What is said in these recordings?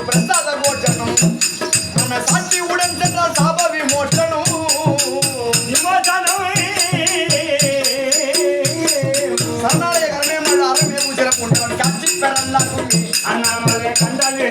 பிரசாத கோஷனம் நம்ம சாட்சி உடன் சென்றால் சாப விமோசனம் விமோசனம் சரணாலய கரணே மழை அருமே உசிரம் கொண்டவன் காட்சி பெறல்லாக்குமே அண்ணாமலை கண்டாலே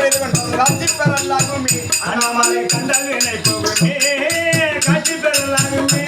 கட்சி பெறலாகுமே அண்ணாமலை கண்டல் வினை போகுமே கட்சி பெறலாகுமே